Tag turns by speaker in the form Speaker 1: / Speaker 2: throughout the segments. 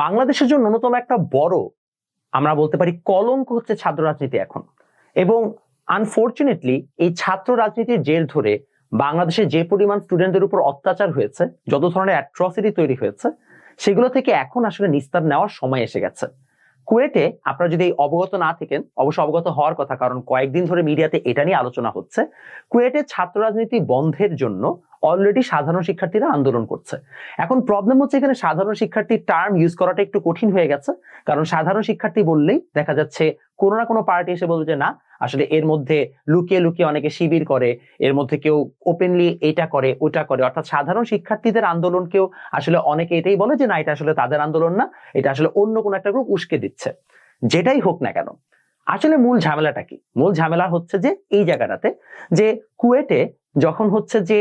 Speaker 1: বাংলাদেশের জন্য অন্যতম একটা বড়, আমরা বলতে পারি কলঙ্ক হচ্ছে ছাত্র রাজনীতি এখন। এবং আনফর্চুনেটলি এই ছাত্র রাজনীতির জেল ধরে বাংলাদেশে যে পরিমাণ স্টুডেন্টদের উপর অত্যাচার হয়েছে, যত ধরনের অ্যাট্রসিটি তৈরি হয়েছে, সেগুলো থেকে এখন আসলে নিস্তার নেওয়ার সময় এসে গেছে। কুয়েটে আপনারা যদি অবগত না থাকেন, অবশ্য অবগত হওয়ার কথা, কারণ কয়েকদিন ধরে মিডিয়াতে এটা নিয়ে আলোচনা হচ্ছে, কুয়েটে ছাত্র রাজনীতি বন্ধের জন্য অলরেডি সাধারণ শিক্ষার্থীরা আন্দোলন করছে। এখন প্রবলেম হচ্ছে এখানে সাধারণ শিক্ষার্থী টার্ম ইউজ করাটা একটু কঠিন হয়ে গেছে, কারণ সাধারণ শিক্ষার্থী বললেই দেখা যাচ্ছে কোনো না কোনো পার্টি এসে বলবে যে, না আসলে এর মধ্যে লুকিয়ে লুকিয়ে অনেকে শিবির করে, এর মধ্যে কেউ ওপেনলি এটা করে, ওটা করে। অর্থাৎ সাধারণ শিক্ষার্থীদের আন্দোলনকেও আসলে অনেকে এটাই বলে যে, না, এটা আসলে তাদের আন্দোলন না, এটা আসলে অন্য কোনো একটা গ্রুপ উস্কে দিচ্ছে। যেটাই হোক না কেন, আসলে মূল ঝামেলাটা কি? মূল ঝামেলা হচ্ছে যে, এই জায়গাটাতে যে কুয়েটে যখন হচ্ছে যে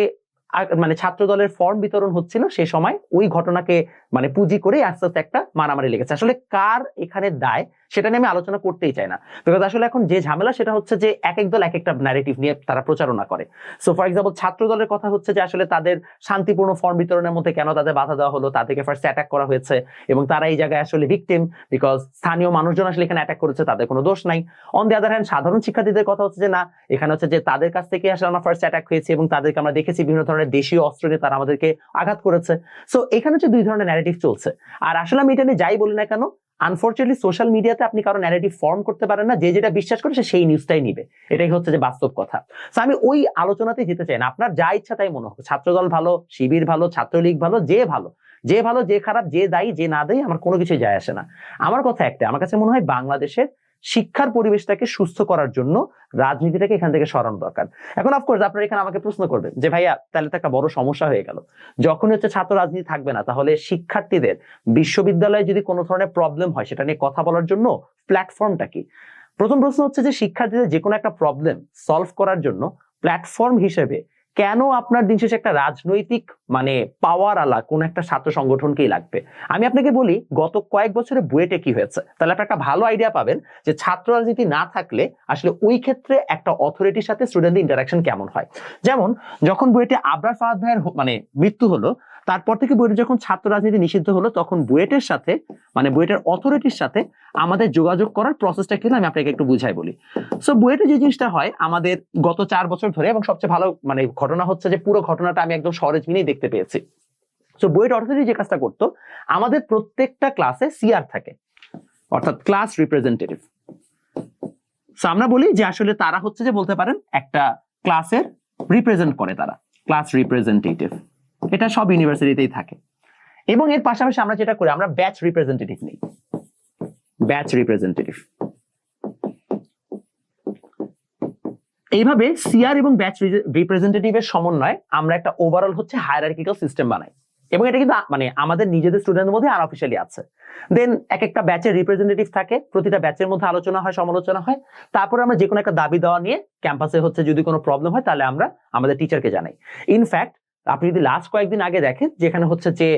Speaker 1: মানে ছাত্র দলের ফর্ম বিতরণ হচ্ছিল, সে সময় ওই ঘটনাকে মানে পুঁজি করে আস্তে আস্তে একটা মারামারি লেগেছে। আসলে কার এখানে দায়? সেটা নিয়ে আমি আলোচনা করতেই চাই না। বিকজ আসলে এখন যে ঝামেলা সেটা হচ্ছে যে এক এক দল এক একটা ন্যারেটিভ নিয়ে তারা প্রচারণা করে। সো ফর এক্সাম্পল ছাত্র দলের কথা হচ্ছে যে আসলে তাদের শান্তিপূর্ণ ফর্ম বিতরণের মধ্যে কেন তাদের বাধা দেওয়া হলো, তাদেরকে ফার্স্ট অ্যাটাক করা হয়েছে এবং তারা এই জায়গায় আসলে ভিকটিম বিকজ স্থানীয় মানুষজন আসলে এখানে অ্যাটাক করেছে, তাদের কোনো দোষ নাই। অন দি আদার হ্যান্ড সাধারণ শিক্ষার্থীদের কথা হচ্ছে যে না, এখানে হচ্ছে যে তাদের কাছ থেকে আসলে আমরা ফার্স্ট অ্যাটাক হয়েছে এবং তাদেরকে আমরা দেখেছি বিভিন্ন ধরনের দেশীয় অস্ত্র নিয়ে তারা আমাদেরকে আঘাত করেছে। সো এখানে হচ্ছে দুই ধরনের ন্যারেটিভ চলছে। আর আসলে আমি এটা নিয়ে যাই বলি না কেন আনফর্চুনেটলি সোশ্যাল মিডিয়াতে আপনি কারও ন্যারেটিভ ফর্ম করতে পারেন না, যে যেটা বিশ্বাস করে সে সেই নিউজটাই নিবে। এটাই হচ্ছে যে বাস্তব কথা। তো আমি ওই আলোচনাতেই যেতে চাই না। আপনার যা ইচ্ছা তাই মনে হোক ছাত্রদল ভালো, শিবির ভালো, ছাত্রলীগ ভালো, যে ভালো। যে ভালো, যে খারাপ, যে দায়ী, যে না দেয়, আমার কোনো কিছুই যায় আসে না। আমার কথা একটা আমার কাছে মনে হয় বাংলাদেশের শিক্ষার পরিবেশটাকে সুস্থ করার জন্য রাজনীতিটাকে এখান থেকে সরানো দরকার। এখন অফকোর্স আপনারা এখানে আমাকে প্রশ্ন করবেন যে ভাইয়া, তাহলে তো একটা বড় সমস্যা হয়ে গেল। যখন হচ্ছে ছাত্র রাজনীতি থাকবে না, তাহলে শিক্ষার্থীদের বিশ্ববিদ্যালয়ে যদি কোনো ধরনের প্রবলেম হয়, সেটা নিয়ে কথা বলার জন্য প্ল্যাটফর্মটা কি? প্রথম প্রশ্ন হচ্ছে যে শিক্ষার্থীদের যে কোনো একটা প্রবলেম সলভ করার জন্য প্ল্যাটফর্ম হিসেবে কেন আপনার দিন শেষে একটা রাজনৈতিক মানে পাওয়ার আলা কোন একটা ছাত্র সংগঠনকেই লাগবে? আমি আপনাকে বলি, গত কয়েক বছরে বুয়েটে কি হয়েছে? তাহলে আপনি একটা ভালো আইডিয়া পাবেন যে ছাত্র রাজনীতি না থাকলে আসলে ওই ক্ষেত্রে একটা অথরিটির সাথে স্টুডেন্টদের ইন্টারাকশন কেমন হয়? যেমন, যখন বুয়েটে আবরার ফাহাদ ভাইয়ের মানে মৃত্যু হলো তারপর থেকে বুয়েটে যখন ছাত্র রাজনীতি নিষিদ্ধ হলো, তখন বুয়েটের সাথে মানে বুয়েটের অথরিটির সাথে আমাদের যোগাযোগ করার প্রসেসটা কিন্তু আমি আপনাকে একটু বুঝাই বলি। সো বুয়েটে যে জিনিসটা হয়, আমাদের গত চার বছর ধরে এবং সবচেয়ে ভালো মানে ঘটনা হচ্ছে যে পুরো ঘটনাটা আমি একদম সরেজমিনেই দেখতে পেয়েছি। সো বুয়েট অথরিটি যে কাজটা করতো, আমাদের প্রত্যেকটা ক্লাসে সিআর থাকে, অর্থাৎ ক্লাস রিপ্রেজেন্টেটিভ সো আমরা বলি যে আসলে তারা হচ্ছে যে বলতে পারেন একটা ক্লাসের রিপ্রেজেন্ট করে তারা ক্লাস রিপ্রেজেন্টেটিভ এটা সব ইউনিভার্সিটিতেই থাকে। এবং এর পাশাপাশি আমরা যেটা করি, আমরা ব্যাচ রিপ্রেজেন্টেটিভ নেই। ব্যাচ রিপ্রেজেন্টেটিভ এইভাবে সিআর এবং ব্যাচ রিপ্রেজেন্টেটিভের সমন্বয়ে আমরা একটা ওভারঅল হচ্ছে হায়ারার্কিক্যাল সিস্টেম বানাই। এবং এটা কিন্তু মানে আমাদের নিজেদের স্টুডেন্টের মধ্যে আনঅফিসিয়ালি আছে। দেন এক একটা ব্যাচের রিপ্রেজেন্টেটিভ থাকে, প্রতিটা ব্যাচের মধ্যে আলোচনা হয়, সমালোচনা হয়। তারপরে আমরা যে কোনো একটা দাবি দেওয়া নিয়ে ক্যাম্পাসে হচ্ছে যদি কোনো প্রবলেম হয়, তাহলে আমরা আমাদের টিচারকে জানাই। ইনফ্যাক্ট আপনি যদি লাস্ট কয়েকদিন আগে দেখেন, যেখানে হচ্ছে যে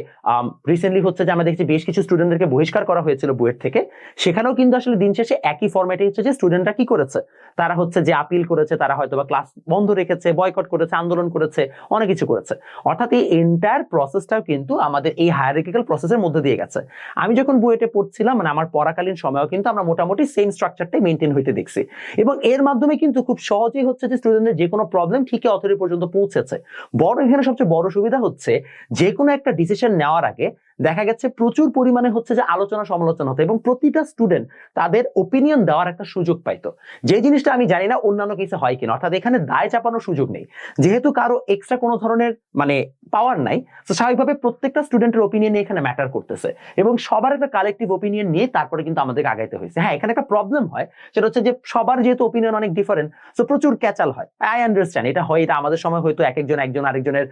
Speaker 1: রিসেন্টলি হচ্ছে যে আমরা দেখছি বেশ কিছু স্টুডেন্টদেরকে বহিষ্কার করা হয়েছিল বুয়েট থেকে, সেখানেও কিন্তু আসলে দিন শেষে একই ফরম্যাটে হচ্ছে যে স্টুডেন্টরা কি করেছে? তারা হচ্ছে যে আপিল করেছে, তারা হয়তো বা ক্লাস বন্ধ রেখেছে বয়কট করেছে, আন্দোলন করেছে, অনেক কিছু করেছে। অর্থাৎ এই এন্টায়ার প্রসেসটাও কিন্তু আমাদের এই হায়ারিক্যাল প্রসেসের মধ্যে দিয়ে গেছে। আমি যখন বুয়েটে পড়ছিলাম মানে আমার পড়াকালীন সময়ও কিন্তু আমরা মোটামুটি সেম স্ট্রাকচারটাই মেনটেন হইতে দেখছি। এবং এর মাধ্যমে কিন্তু খুব সহজেই হচ্ছে যে স্টুডেন্টদের যে কোনো প্রবলেম ঠিকই অথরিটি পর্যন্ত পৌঁছেছে। বড় এখানে সবচেয়ে বড় সুবিধা হচ্ছে যে কোনো একটা ডিসিশন নেওয়ার আগে দেখা গেছে প্রচুর পরিমাণে হচ্ছে যে আলোচনা সমালোচনা হতো এবং প্রতিটা স্টুডেন্ট তাদের ওপিনিয়ন দেওয়ার একটা সুযোগ পাইতো। যে জিনিসটা আমি জানি না অন্যান্য কিছু হয় কিনা, অর্থাৎ এখানে দায় চাপানোর সুযোগ নেই। যেহেতু কারও এক্সট্রা কোনো ধরনের মানে পাওয়ার নাই, তো স্বাভাবিকভাবে প্রত্যেকটা স্টুডেন্টের ওপিনিয়ন এখানে ম্যাটার করতেছে। এবং সবার একটা কালেকটিভ ওপিনিয়ন নিয়ে তারপরে কিন্তু আমাদেরকে আগাইতে হয়েছে। হ্যাঁ এখানে একটা প্রবলেম হয়, সেটা হচ্ছে যে সবার যেহেতু ওপিনিয়ন অনেক ডিফারেন্ট তো প্রচুর ক্যাচাল হয়। আই আন্ডারস্ট্যান্ড এটা হয়, এটা আমাদের সময় হয়তো এক একজন একজন আরেকজনের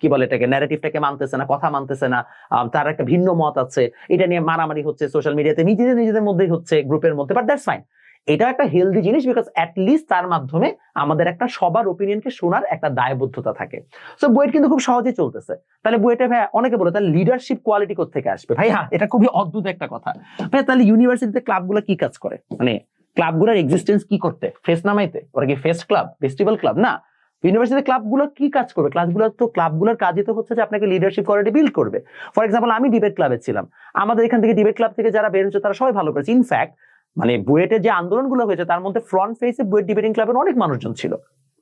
Speaker 1: কি বলে এটাকে ন্যারেটিভটাকে মানতেছে না, কথা মানতেছে না তার একটা ভিন্ন মত আছে, এটা নিয়ে মারামারি হচ্ছে সোশ্যাল মিডিয়াতে নিজেদের নিজেদের মধ্যেই হচ্ছে গ্রুপের মধ্যে বাট দ্যাটস ফাইন এটা একটা হেলদি জিনিস বিকজ লিস্ট তার মাধ্যমে আমাদের একটা সবার ওপিনিয়নকে শোনার একটা দায়বদ্ধতা থাকে। সো বইয়ের কিন্তু খুব সহজে চলতেছে। তাহলে বইটা ভাই অনেকে বলে, তাহলে লিডারশিপ কোয়ালিটি থেকে আসবে? ভাই হ্যাঁ এটা খুবই অদ্ভুত একটা কথা। ভাই তাহলে ইউনিভার্সিটিতে ক্লাবগুলো কি কাজ করে? মানে ক্লাবগুলোর এক্সিস্টেন্স কি করতে? ফেস নামাইতে? ওরা কি ফেস্ট ক্লাব ফেস্টিভ্যাল ক্লাব না। ইউনিভার্সিটি ক্লাবগুলো কি কাজ করবে? ক্লাসগুলো তো ক্লাবগুলোর কাজই তো হচ্ছে যে আপনাকে লিডারশিপ কোয়ালিটি বিল্ড করবে। ফর এক্সাম্পল আমি ডিবেট ক্লাবে ছিলাম। আমাদের এখান থেকে ডিবেট ক্লাব থেকে যারা বের হচ্ছে তারা সবাই ভালো করেছে। ইনফ্যাক্ট মানে বুয়েটে যে আন্দোলনগুলো হয়েছে, তার মধ্যে ফ্রন্ট ফেসে বুয়েট ডিবেটিং ক্লাবের অনেক মানুষজন ছিল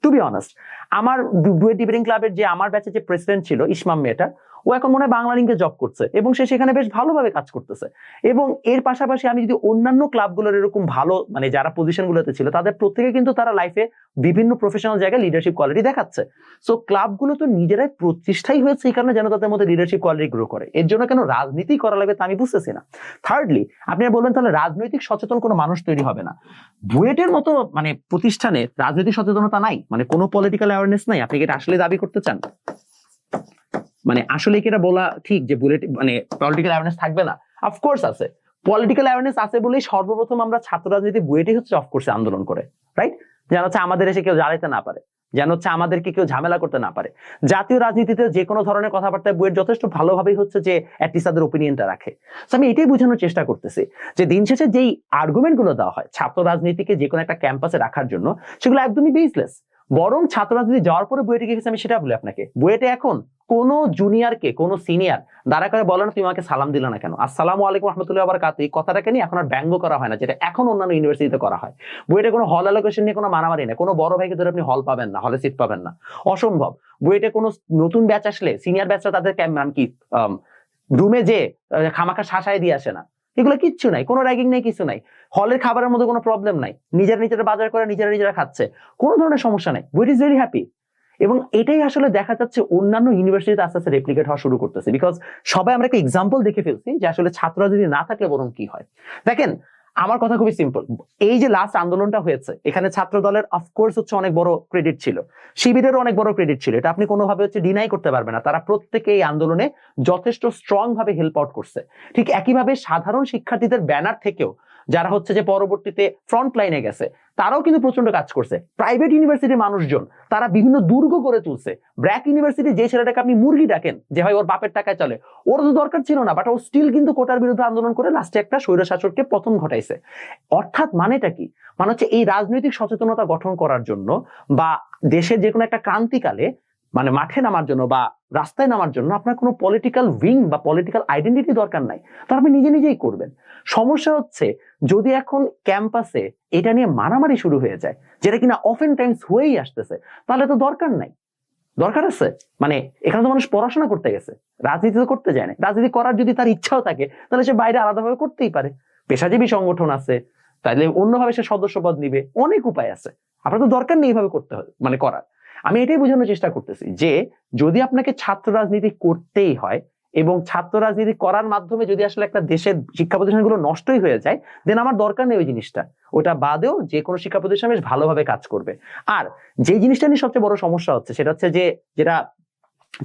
Speaker 1: টু বি অনেস্ট আমার বুয়েট ডিবেটিং ক্লাবের যে, আমার ব্যাচে যে প্রেসিডেন্ট ছিল, ইসমাম মেয়েটা ও এখন মনে হয় বাংলা লিঙ্কে জব করছে এবং সে সেখানে বেশ ভালোভাবে কাজ করতেছে। এবং এর পাশাপাশি আমি যদি অন্যান্য ক্লাবগুলোর এরকম ভালো মানে যারা পজিশনগুলোতে ছিল, তাদের প্রত্যেকে কিন্তু তারা লাইফে বিভিন্ন প্রফেশনাল জায়গায় লিডারশিপ কোয়ালিটি দেখাচ্ছে। সো ক্লাবগুলো তো নিজেরাই প্রতিষ্ঠাই হয়েছে এই কারণে যেন তাদের মধ্যে লিডারশিপ কোয়ালিটি গ্রো করে। এর জন্য কেন রাজনীতি করা লাগবে তা আমি বুঝতেছি না। থার্ডলি আপনি আর বলবেন তাহলে রাজনৈতিক সচেতন কোনো মানুষ তৈরি হবে না। বুয়েটের মতো মানে প্রতিষ্ঠানে রাজনৈতিক সচেতনতা নাই মানে কোনো পলিটিক্যাল অ্যাওয়ারনেস নাই। আপনি কি এটা আসলে দাবি করতে চান? মানে আসলে কি এটা বলা ঠিক যে বুলেট মানে পলিটিক্যাল অ্যাওয়ারনেস থাকবে না? অফকোর্স আছে। পলিটিক্যাল অ্যাওয়ারনেস আছে বলেই সর্বপ্রথম আমরা ছাত্র রাজনীতি বুয়েটে হচ্ছে অফকোর্সে আন্দোলন করে রাইট যেন হচ্ছে আমাদের এসে কেউ জ্বালাইতে না পারে, যেন হচ্ছে আমাদেরকে কেউ ঝামেলা করতে না পারে। জাতীয় রাজনীতিতে যে কোনো ধরনের কথাবার্তায় বুয়েট যথেষ্ট ভালোভাবেই হচ্ছে যে অ্যাটলিস্ট তাদের ওপিনিয়নটা রাখে। তো আমি এটাই বোঝানোর চেষ্টা করতেছি যে দিন শেষে যেই আর্গুমেন্টগুলো দেওয়া হয় ছাত্র রাজনীতিকে যে কোনো একটা ক্যাম্পাসে রাখার জন্য, সেগুলো একদমই বেসলেস বরং ছাত্র রাজনীতি যাওয়ার পরে বুয়েটে গেছে, আমি সেটা বলি আপনাকে। বুয়েটে এখন কোন জুনিয়রকে কোন সিনিয়র দাঁড়া করে বলে না, তুমি আমাকে সালাম দিলে না কেন? আসসালামু আলাইকুম রহমতুল্লাহ আবার কাতে এই কথাটাকে নিয়ে এখন আর ব্যঙ্গ করা হয় না, যেটা এখন অন্যান্য ইউনিভার্সিটিতে করা হয়। বইটা কোনো হল অ্যালোকেশন নিয়ে কোনো মারামারি নেই। কোনো বড় ভাইকে ধরে আপনি হল পাবেন না হলে সিট পাবেন না। অসম্ভব। বুয়েটে কোনো নতুন ব্যাচ আসলে সিনিয়র ব্যাচরা তাদের নাম কি রুমে যে খামাখা শাসায় দিয়ে আসে না। এগুলো কিচ্ছু নাই, কোনো র্যাগিং নেই, কিছু নাই। হলের খাবারের মধ্যে কোনো প্রবলেম নাই। নিজের নিজেরা বাজার করে নিজেরা নিজেরা খাচ্ছে। কোনো ধরনের সমস্যা নাই। বুয়েট ইজ ভেরি হ্যাপি এবং এটাই আসলে দেখা যাচ্ছে অন্যান্য ইউনিভার্সিটিতে আস্তে আস্তে রেপ্লিকেট হওয়া শুরু করতেছে। বিকজ সবাই আমরা একটা এক্সাম্পল দেখে ফেলছি যে আসলে ছাত্ররা যদি না থাকলে বরং কি হয়। দেখেন, আমার কথা খুবই সিম্পল এই যে লাস্ট আন্দোলনটা হয়েছে, এখানে ছাত্র দলের অফকোর্স হচ্ছে অনেক বড় ক্রেডিট ছিল। শিবিরেরও অনেক বড় ক্রেডিট ছিল। এটা আপনি কোনোভাবে হচ্ছে ডিনাই করতে পারবেন না। তারা প্রত্যেকে এই আন্দোলনে যথেষ্ট স্ট্রং ভাবে হেল্প আউট করছে। ঠিক একইভাবে সাধারণ শিক্ষার্থীদের ব্যানার থেকেও যারা হচ্ছে যে পরবর্তীতে ফ্রন্ট লাইনে গেছে, তারাও কিন্তু প্রচণ্ড কাজ করছে। প্রাইভেট ইউনিভার্সিটির মানুষজন, তারা বিভিন্ন দুর্গ করে তুলছে। ব্র্যাক ইউনিভার্সিটি যে ছেলেটাকে আপনি মুরগি ডাকেন, যে ভাই ওর বাপের টাকায় চলে, ওর তো দরকার ছিল না বাট ও স্টিল কিন্তু কোটার বিরুদ্ধে আন্দোলন করে লাস্টে একটা স্বৈর শাসককে পতন ঘটাইছে। অর্থাৎ মানেটা কি? মানে হচ্ছে এই রাজনৈতিক সচেতনতা গঠন করার জন্য বা দেশের যে কোনো একটা ক্রান্তিকালে মানে মাঠে নামার জন্য বা রাস্তায় নামার জন্য আপনার কোনো পলিটিক্যাল উইং বা পলিটিক্যাল আইডেন্টিটি দরকার নাই। তো আপনি নিজে নিজেই করবেন। সমস্যা হচ্ছে, যদি এখন ক্যাম্পাসে এটা নিয়ে মারামারি শুরু হয়ে যায়, যেটা কিনা অফেন টাইমস হয়েই আসতেছে, তাহলে তো দরকার নাই। দরকার আছে? মানে এখানে তো মানুষ পড়াশোনা করতে গেছে রাজনীতি তো করতে যায় না। রাজনীতি করার যদি তার ইচ্ছাও থাকে, তাহলে সে বাইরে আলাদাভাবে করতেই পারে। পেশাজীবী সংগঠন আছে তাহলে অন্যভাবে সে সদস্যপদ নিবে, অনেক উপায় আছে। আপনার তো দরকার নেই এইভাবে করতে হবে মানে করার। আমি এটাই বোঝানোর চেষ্টা করতেছি যে যদি আপনাকে ছাত্র রাজনীতি করতেই হয় এবং ছাত্র রাজনীতি করার মাধ্যমে যদি আসলে একটা দেশের শিক্ষা প্রতিষ্ঠানগুলো নষ্টই হয়ে যায় দেন আমার দরকার নেই ওই জিনিসটা। ওটা বাদেও যে কোনো শিক্ষা প্রতিষ্ঠান বেশ ভালোভাবে কাজ করবে। আর যে জিনিসটা নিয়ে সবচেয়ে বড় সমস্যা হচ্ছে, সেটা হচ্ছে যে, যেটা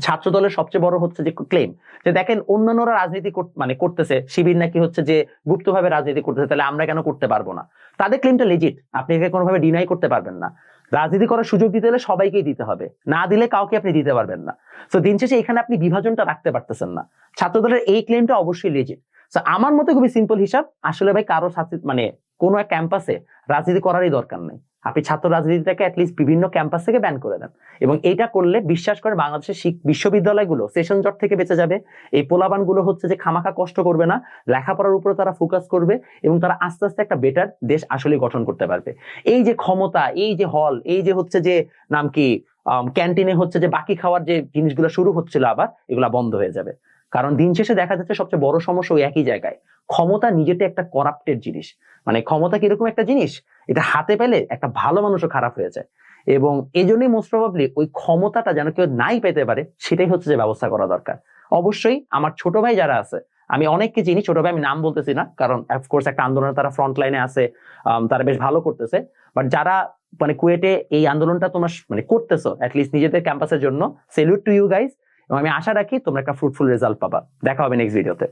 Speaker 1: ছাত্র দলের সবচেয়ে বড় হচ্ছে যে ক্লেম যে দেখেন অন্যান্যরা রাজনীতি মানে করতেছে, শিবির নাকি হচ্ছে যে গুপ্তভাবে রাজনীতি করতেছে, তাহলে আমরা কেন করতে পারব না? তাদের ক্লেমটা লেজিট আপনি একে কোনোভাবে ডিনাই করতে পারবেন না। রাজনীতি করার সুযোগ দিতে হলে সবাইকেই দিতে হবে। না দিলে কাউকে আপনি দিতে পারবেন না। তো দিন শেষে এখানে আপনি বিভাজনটা রাখতে পারতেছেন না। ছাত্র দলের এই ক্লেমটা অবশ্যই লেজিট তো আমার মতে খুবই সিম্পল হিসাব। আসলে ভাই, কারও সাথে মানে কোনো এক ক্যাম্পাসে রাজনীতি করারই দরকার নেই। আপনি ছাত্র রাজনীতিটাকে অ্যাটলিস্ট বিভিন্ন ক্যাম্পাস থেকে ব্যান করে দেন। এবং এইটা করলে বিশ্বাস করে বাংলাদেশের বিশ্ববিদ্যালয়গুলো সেশন জট থেকে বেঁচে যাবে। এই পোলাবানগুলো হচ্ছে যে খামাখা কষ্ট করবে না, লেখাপড়ার উপরে তারা ফোকাস করবে এবং তারা আস্তে আস্তে একটা বেটার দেশ আসলে গঠন করতে পারবে। এই যে ক্ষমতা, এই যে হল এই যে হচ্ছে যে নাম কি ক্যান্টিনে হচ্ছে যে বাকি খাওয়ার যে জিনিসগুলো শুরু হচ্ছিল আবার, এগুলা বন্ধ হয়ে যাবে। কারণ দিন শেষে দেখা যাচ্ছে সবচেয়ে বড় সমস্যা ওই একই জায়গায়। ক্ষমতা নিজেতে একটা করাপ্টেড জিনিস। মানে ক্ষমতা কীরকম একটা জিনিস? এটা হাতে পেলে একটা ভালো মানুষও খারাপ হয়ে যায়। এবং এই জন্যই মোস্ট প্রবাবলি ওই ক্ষমতাটা যেন কেউ নাই পেতে পারে, সেটাই হচ্ছে যে ব্যবস্থা করা দরকার। অবশ্যই আমার ছোট ভাই যারা আছে, আমি অনেককে চিনি, ছোট ভাই আমি নাম বলতেছি না, কারণ অফকোর্স একটা আন্দোলনে তারা ফ্রন্ট লাইনে আছে তারা বেশ ভালো করতেছে। বাট যারা মানে কুয়েটে এই আন্দোলনটা তোমরা মানে করতেছো অ্যাটলিস্ট নিজেদের ক্যাম্পাসের জন্য সেলুট টু ইউ গাইস এবং আমি আশা রাখি তোমরা একটা ফ্রুটফুল রেজাল্ট পাবা। দেখা হবে নেক্সট ভিডিওতে